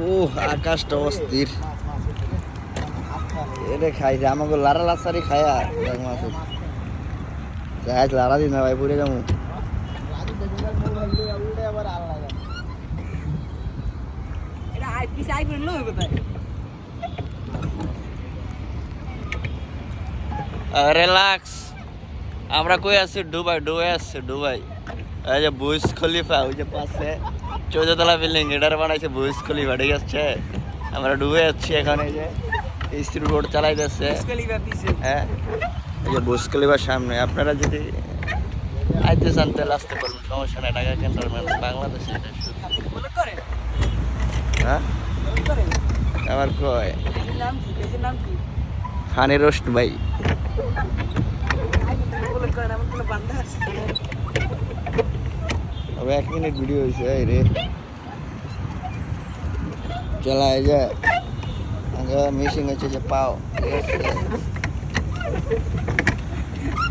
ও আকাশটা অস্থির। এটা খাইছে আমাকে লারা লাসারি খায়া। মাছ লারা দিন না ভাই পুরে যাব। রিল্যাক্স আমরা কই আছি? দুবাই দুবাই আসছি দুবাই এই যে বুজ খলিফা ওই যে পাশে চৌদ্দতলা বিল্ডিং এটার বানাইছে বুজ খলিফা ঠিক আছে? আমরা ডুবে যাচ্ছি এখানে এই যে স্ত্রী রোড চালাইতেছে। হ্যাঁ? এই যে বুজ খলিফার সামনে আপনারা যদি আইতে চান তাহলে আসতে পারবেন সমস্যা নাই ঢাকা ক্যান্টনমেন্ট বাংলাদেশে এটা হ্যাঁ? আমার কয়? ফানি রোস্ট ভাই। এক মিনিট ভিডিও হয়েছে এই রে চালায় যে আগে মিশিং হচ্ছে যে পাও ঠিক আছে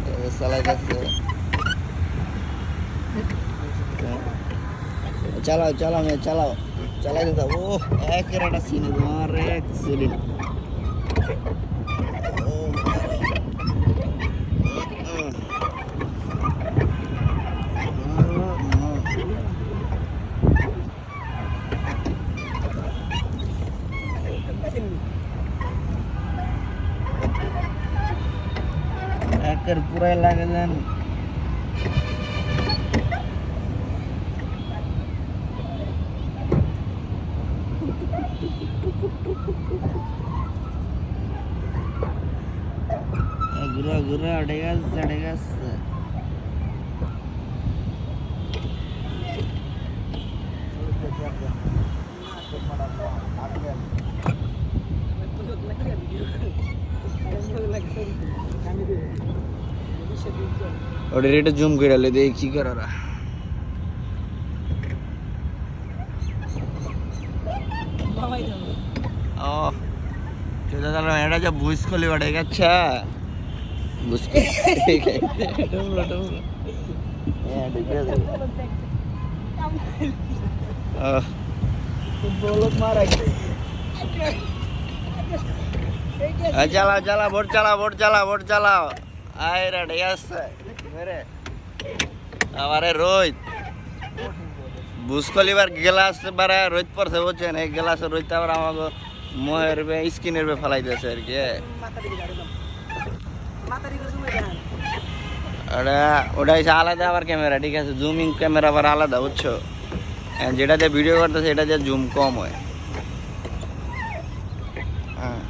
এবার চালাই যাচ্ছে চালাও চালাও মেয়ে চালাও চালাই দিতে ও একের একটা সিন তোমার এক সিলিন साखर पुरायला लागला अगुरा अगुरा अडेगास अडेगास. জুম করে আলে দেখি কি করে ওরা ও চোদ্দ এটা যে বুঝ করলি ওটা গেছে বুঝ চালাও চালাও ভোট চালাও ভোট চালাও ভোট চালাও আয় রে ঠিক আছে মেরে আমারে রোহিত বুসকলিবার গ্লাস বারে রোহিত পড়ছে বুঝছেন এই গ্লাসে রোহিত আবার আমাকে মহের বে স্কিনের বে ফেলাই দিয়েছে আর কি ওটা ওটা হচ্ছে আলাদা আবার ক্যামেরা ঠিক আছে জুমিং ক্যামেরা আবার আলাদা বুঝছ যেটা দিয়ে ভিডিও করতেছে এটা দিয়ে জুম কম হয় হ্যাঁ